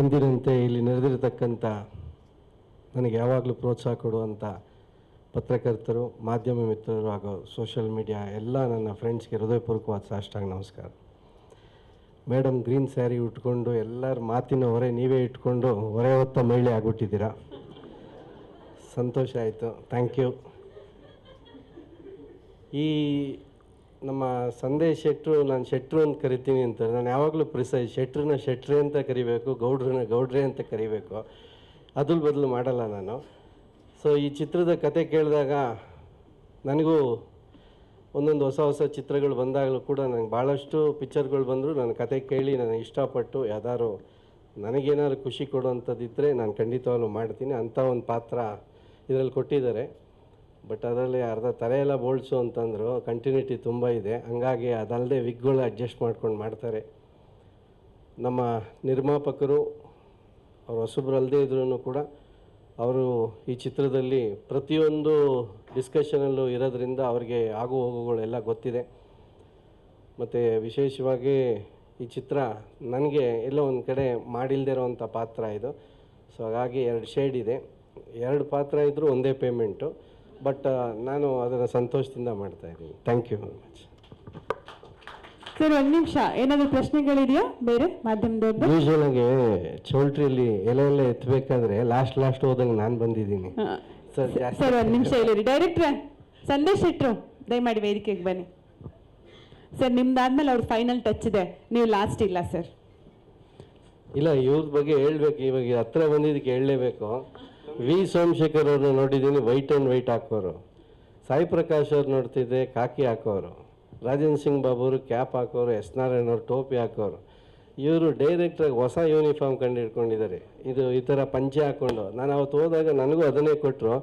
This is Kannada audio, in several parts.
ಎಂದಿನಂತೆ ಇಲ್ಲಿ ನಡೆದಿರತಕ್ಕಂಥ ನನಗೆ ಯಾವಾಗಲೂ ಪ್ರೋತ್ಸಾಹ ಕೊಡುವಂಥ ಪತ್ರಕರ್ತರು, ಮಾಧ್ಯಮ ಮಿತ್ರರು ಹಾಗೂ ಸೋಷಿಯಲ್ ಮೀಡಿಯಾ ಎಲ್ಲ ನನ್ನ ಫ್ರೆಂಡ್ಸ್ಗೆ ಹೃದಯಪೂರ್ವಕವಾದ ಸಾಷ್ಟಾಂಗ ನಮಸ್ಕಾರ. ಮೇಡಮ್ ಗ್ರೀನ್ ಸ್ಯಾರಿ ಉಟ್ಕೊಂಡು ಎಲ್ಲರ ಮಾತಿನ ಹೊರೆ ನೀವೇ ಇಟ್ಕೊಂಡು ಹೊರೆ ಹೊತ್ತ ಮಹಿಳೆ ಆಗಿಬಿಟ್ಟಿದ್ದೀರಾ? ಸಂತೋಷ ಆಯಿತು. ಥ್ಯಾಂಕ್ ಯು ಈ ನಮ್ಮ ಸಂದೇ ಶೆಟ್ರು, ನಾನು ಶೆಟ್ರು ಅಂತ ಕರಿತೀನಿ ಅಂತ ನಾನು ಯಾವಾಗಲೂ ಪ್ರಿಸೈಸ್ ಶೆಟ್ರನ ಶೆಟ್ರೆ ಅಂತ ಕರಿಬೇಕು ಗೌಡ್ರನ್ನ ಗೌಡ್ರೆ ಅಂತ ಕರಿಬೇಕು. ಅದ್ರ ಬದಲು ಮಾಡಲ್ಲ ನಾನು. ಸೊ ಈ ಚಿತ್ರದ ಕತೆ ಕೇಳಿದಾಗ ನನಗೂ ಒಂದೊಂದು ಹೊಸ ಹೊಸ ಚಿತ್ರಗಳು ಬಂದಾಗಲೂ ಕೂಡ ನನಗೆ ಭಾಳಷ್ಟು ಪಿಕ್ಚರ್ಗಳು ಬಂದರೂ. ನನ್ನ ಕತೆ ಕೇಳಿ ನನಗೆ ಇಷ್ಟಪಟ್ಟು ಯಾವ್ದಾದ್ರು ನನಗೇನಾದ್ರು ಖುಷಿ ಕೊಡುವಂಥದ್ದಿದ್ದರೆ ನಾನು ಖಂಡಿತವಾಗ್ಲೂ ಮಾಡ್ತೀನಿ. ಅಂಥ ಒಂದು ಪಾತ್ರ ಇದರಲ್ಲಿ ಕೊಟ್ಟಿದ್ದಾರೆ. ಬಟ್ ಅದರಲ್ಲಿ ಅರ್ಧ ತಲೆ ಎಲ್ಲ ಬೋಳ್ಸು ಅಂತಂದರು ಕಂಟಿನ್ಯೂಟಿ ತುಂಬ ಇದೆ. ಹಂಗಾಗಿ ಅದಲ್ಲದೆ ವಿಗ್ಗಳು ಅಡ್ಜಸ್ಟ್ ಮಾಡ್ಕೊಂಡು ಮಾಡ್ತಾರೆ. ನಮ್ಮ ನಿರ್ಮಾಪಕರು, ಅವರು ಹೊಸಬ್ರು ಅಲ್ಲದೇ ಇದ್ರೂ ಕೂಡ, ಅವರು ಈ ಚಿತ್ರದಲ್ಲಿ ಪ್ರತಿಯೊಂದು ಡಿಸ್ಕಷನಲ್ಲೂ ಇರೋದ್ರಿಂದ ಅವ್ರಿಗೆ ಆಗು ಹೋಗುಗಳೆಲ್ಲ ಗೊತ್ತಿದೆ. ಮತ್ತು ವಿಶೇಷವಾಗಿ ಈ ಚಿತ್ರ ನನಗೆ ಎಲ್ಲೋ ಒಂದು ಕಡೆ ಮಾಡಿಲ್ದೇ ಇರೋವಂಥ ಪಾತ್ರ ಇದು. ಸೊ ಹಾಗಾಗಿ ಎರಡು ಶೇಡ್ ಇದೆ. ಎರಡು ಪಾತ್ರ ಇದ್ದರೂ ಒಂದೇ ಪೇಮೆಂಟು ಬಟ್ ನಾನು ಅದನ್ನು ಸಂತೋಷದಿಂದ ಮಾಡ್ತಾ ಇದ್ದೀನಿ. Thank you very much sir ಒಂದು ನಿಮಿಷ. ಏನಾದರೂ ಪ್ರಶ್ನೆಗಳಿದೆಯಾ? ಬೇರೆ ಮಾಧ್ಯಮದವ್ರದ್ದು? ಯೂಶ್ವಲಾಗಿ ಚೌಲ್ಟ್ರಿಯಲ್ಲಿ ಎಲೆ ಎಲ್ಲ ಎತ್ತಬೇಕಾದ್ರೆ ಲಾಸ್ಟ್ ಲಾಸ್ಟ್ ಹೋದಂಗೆ ನಾನು ಬಂದಿದ್ದೀನಿ. ಸರ್ ಜಾಸ್ತಿ ಸರ್ ಒಂದು ನಿಮಿಷ ಹೇಳಿರಿ ಡೈರೆಕ್ಟ್ರೆ ಸಂದೇಶ್ ಇಟ್ರು. ದಯಮಾಡಿ ವೇದಿಕೆಗೆ ಬನ್ನಿ. ಸರ್ ನಿಮ್ದಾದ್ಮೇಲೆ ಅವ್ರ ಫೈನಲ್ ಟಚ್ ಇದೆ. ನೀವು ಲಾಸ್ಟ್ ಇಲ್ಲ ಸರ್. ಇಲ್ಲ ಇವ್ರ ಬಗ್ಗೆ ಹೇಳ್ಬೇಕು. ಇವಾಗ ಹತ್ರ ಬಂದಿದ್ದಕ್ಕೆ ಹೇಳಲೇಬೇಕು. ವಿ ಸೋಮಶೇಖರ್ ಅವ್ರನ್ನ ನೋಡಿದ್ದೀನಿ ವೈಟ್ ಆ್ಯಂಡ್ ವೈಟ್ ಹಾಕೋರು ಸಾಯಿ ಪ್ರಕಾಶ್ ಅವ್ರು ನೋಡ್ತಿದ್ದೆ ಕಾಕಿ ಹಾಕೋರು ರಾಜೇಂದ್ರ ಸಿಂಗ್ ಬಾಬು ಅವರು ಕ್ಯಾಪ್ ಹಾಕೋರು ಎಸ್ ನಾರಾಯಣ ಅವ್ರು ಟೋಪಿ ಹಾಕೋರು ಇವರು ಡೈರೆಕ್ಟಾಗಿ ಹೊಸ ಯೂನಿಫಾರ್ಮ್ ಕಂಡು ಹಿಡ್ಕೊಂಡಿದ್ದಾರೆ ಇದು ಈ ಥರ ಪಂಚೆ ಹಾಕ್ಕೊಂಡು ನಾನು ಅವತ್ತು ಹೋದಾಗ ನನಗೂ ಅದನ್ನೇ ಕೊಟ್ಟರು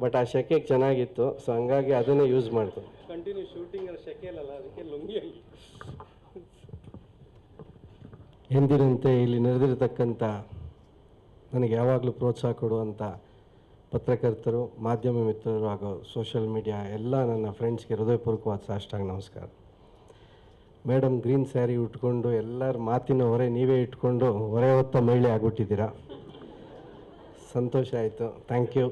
ಬಟ್ ಆ ಶೆಕೆಗೆ ಚೆನ್ನಾಗಿತ್ತು ಸೊ ಹಂಗಾಗಿ ಅದನ್ನೇ ಯೂಸ್ ಮಾಡ್ತೀನಿ ಕಂಟಿನ್ಯೂ ಶೂಟಿಂಗ್ ಅದಕ್ಕೆ ಲುಂಗಿ ಎಂದಿನಂತೆ ಇಲ್ಲಿ ನಡೆದಿರತಕ್ಕಂಥ ನನಗೆ ಯಾವಾಗಲೂ ಪ್ರೋತ್ಸಾಹ ಕೊಡುವಂಥ ಪತ್ರಕರ್ತರು, ಮಾಧ್ಯಮ ಮಿತ್ರರು ಹಾಗೂ ಸೋಷಿಯಲ್ ಮೀಡಿಯಾ ಎಲ್ಲ ನನ್ನ ಫ್ರೆಂಡ್ಸ್ಗೆ ಹೃದಯಪೂರ್ವಕವಾದ ಸಾಷ್ಟಾಂಗ ನಮಸ್ಕಾರ. ಮೇಡಮ್ ಗ್ರೀನ್ ಸ್ಯಾರಿ ಉಟ್ಕೊಂಡು ಎಲ್ಲರ ಮಾತಿನ ಹೊರೆ ನೀವೇ ಇಟ್ಕೊಂಡು ಹೊರೆ ಹೊತ್ತ ಮಹಿಳೆ ಆಗಿಬಿಟ್ಟಿದ್ದೀರಾ? ಸಂತೋಷ ಆಯಿತು. ಥ್ಯಾಂಕ್ ಯು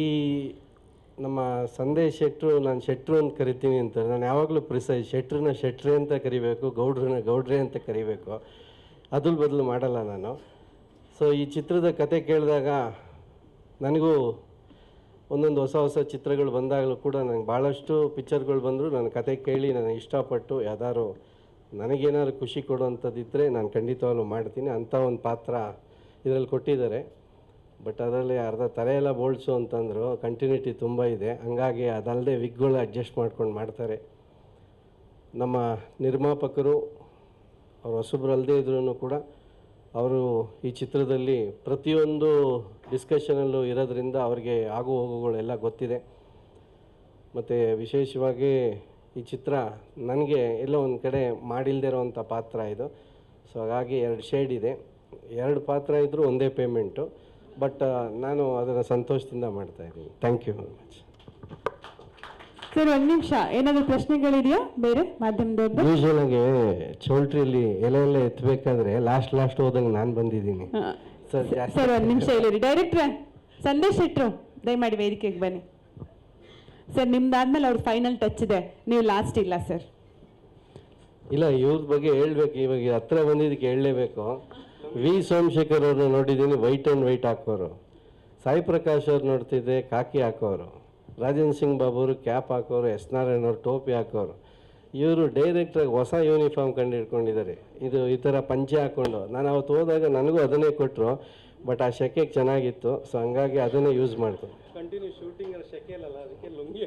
ಈ ನಮ್ಮ ಸಂದೇಶ್ ಶೆಟ್ರು, ನಾನು ಶೆಟ್ರು ಅಂತ ಕರಿತೀನಿ ಅಂತ ನಾನು ಯಾವಾಗಲೂ ಪ್ರಿಸೈಸ್ ಶೆಟ್ರನ್ನ ಶೆಟ್ರೆ ಅಂತ ಕರಿಬೇಕು, ಗೌಡ್ರನ್ನ ಗೌಡ್ರೆ ಅಂತ ಕರಿಬೇಕು. ಅದ್ರ ಬದಲು ಮಾಡಲ್ಲ ನಾನು. ಸೊ ಈ ಚಿತ್ರದ ಕತೆ ಕೇಳಿದಾಗ ನನಗೂ ಒಂದೊಂದು ಹೊಸ ಹೊಸ ಚಿತ್ರಗಳು ಬಂದಾಗಲೂ ಕೂಡ ನನಗೆ ಭಾಳಷ್ಟು ಪಿಕ್ಚರ್ಗಳು ಬಂದರೂ. ನನ್ನ ಕತೆ ಕೇಳಿ ನನಗೆ ಇಷ್ಟಪಟ್ಟು ಯಾವ್ದಾದ್ರು ನನಗೇನಾದ್ರು ಖುಷಿ ಕೊಡುವಂಥದ್ದಿದ್ದರೆ ನಾನು ಖಂಡಿತವಾಗ್ಲೂ ಮಾಡ್ತೀನಿ. ಅಂಥ ಒಂದು ಪಾತ್ರ ಇದರಲ್ಲಿ ಕೊಟ್ಟಿದ್ದಾರೆ. ಬಟ್ ಅದರಲ್ಲಿ ಅರ್ಧ ತಲೆಯೆಲ್ಲ ಬೋಳ್ಸು ಅಂತಂದರು. ಕಂಟಿನ್ಯೂಟಿ ತುಂಬ ಇದೆ. ಹಂಗಾಗಿ ಅದಲ್ಲದೆ ವಿಗ್ಗಳು ಅಡ್ಜಸ್ಟ್ ಮಾಡ್ಕೊಂಡು ಮಾಡ್ತಾರೆ. ನಮ್ಮ ನಿರ್ಮಾಪಕರು ಅವ್ರು ಹೊಸಬ್ರು ಅಲ್ಲದೇ ಇದ್ರೂ ಕೂಡ ಅವರು ಈ ಚಿತ್ರದಲ್ಲಿ ಪ್ರತಿಯೊಂದು ಡಿಸ್ಕಷನಲ್ಲೂ ಇರೋದ್ರಿಂದ ಅವ್ರಿಗೆ ಆಗು ಹೋಗುಗಳೆಲ್ಲ ಗೊತ್ತಿದೆ. ಮತ್ತು ವಿಶೇಷವಾಗಿ ಈ ಚಿತ್ರ ನನಗೆ ಎಲ್ಲೋ ಒಂದು ಕಡೆ ಮಾಡಿಲ್ಲದೆ ಇರೋವಂಥ ಪಾತ್ರ ಇದು. ಸೊ ಹಾಗಾಗಿ ಎರಡು ಶೇಡ್ ಇದೆ. ಎರಡು ಪಾತ್ರ ಇದ್ದರೂ ಒಂದೇ ಪೇಮೆಂಟು ಬಟ್ ನಾನು ಅದನ್ನು ಸಂತೋಷದಿಂದ ಮಾಡ್ತಾಯಿದ್ದೀನಿ thank you very much sir ಒಂದ್ ನಿಮಿಷ. ಏನಾದ್ರು ಪ್ರಶ್ನೆಗಳಿದೆಯಾ? ಬೇರೆ ಮಾಧ್ಯಮದವ್ರದ್ದು ಯೂಶ್ವಲಾಗಿ ಚೌಲ್ಟ್ರಿಯಲ್ಲಿ ಎಲೆ ಎಲ್ಲ ಎತ್ತಬೇಕಾದ್ರೆ ಲಾಸ್ಟ್ ಲಾಸ್ಟ್ ಹೋದಂಗೆ ನಾನು ಬಂದಿದ್ದೀನಿ. ಸರ್ ಜಾಸ್ತಿ ಸರ್ ಒಂದ್ ನಿಮಿಷ ಹೇಳಿರಿ ಡೈರೆಕ್ಟ್ರೆ ಸಂದೇಶ್ ಇಟ್ರು. ದಯಮಾಡಿ ವೇದಿಕೆಗೆ ಬನ್ನಿ. ಸರ್ ನಿಮ್ದಾದ್ಮೇಲೆ ಅವ್ರ ಫೈನಲ್ ಟಚ್ ಇದೆ. ನೀವು ಲಾಸ್ಟ್ ಇಲ್ಲ ಸರ್. ಇಲ್ಲ ಇವ್ರ ಬಗ್ಗೆ ಹೇಳ್ಬೇಕು. ಇವಾಗ ಹತ್ರ ಬಂದಿದ್ದಕ್ಕೆ ಹೇಳಲೇಬೇಕು. ವಿ. ಸೋಮಶೇಖರ್ ಅವ್ರನ್ನ ನೋಡಿದ್ದೀನಿ. ವೈಟ್ ಆ್ಯಂಡ್ ವೈಟ್ ಹಾಕೋರು. ಸಾಯಿ ಪ್ರಕಾಶ್ ಅವ್ರು ನೋಡ್ತಿದ್ದೆ. ಕಾಕಿ ಹಾಕೋರು. ರಾಜೇಂದ್ರ ಸಿಂಗ್ ಬಾಬು ಅವರು ಕ್ಯಾಪ್ ಹಾಕೋರು, ಎಸ್ ನಾರಾಯಣವ್ರು ಟೋಪಿ ಹಾಕೋರು, ಇವರು ಡೈರೆಕ್ಟಾಗಿ ಹೊಸ ಯೂನಿಫಾರ್ಮ್ ಕಂಡು ಹಿಡ್ಕೊಂಡಿದ್ದಾರೆ ಇದು ಈ ಥರ ಪಂಚೆ ಹಾಕ್ಕೊಂಡು ನಾನು ಅವತ್ತು ಹೋದಾಗ ನನಗೂ ಅದನ್ನೇ ಕೊಟ್ಟರು ಬಟ್ ಆ ಶೆಕೆಗೆ ಚೆನ್ನಾಗಿತ್ತು ಸೊ ಹಂಗಾಗಿ ಅದನ್ನೇ ಯೂಸ್ ಮಾಡ್ತೀನಿ ಕಂಟಿನ್ಯೂ ಶೂಟಿಂಗ್ ಶೆಕೆ ಅಲ್ಲ ಅದಕ್ಕೆ ಲುಂಗಿ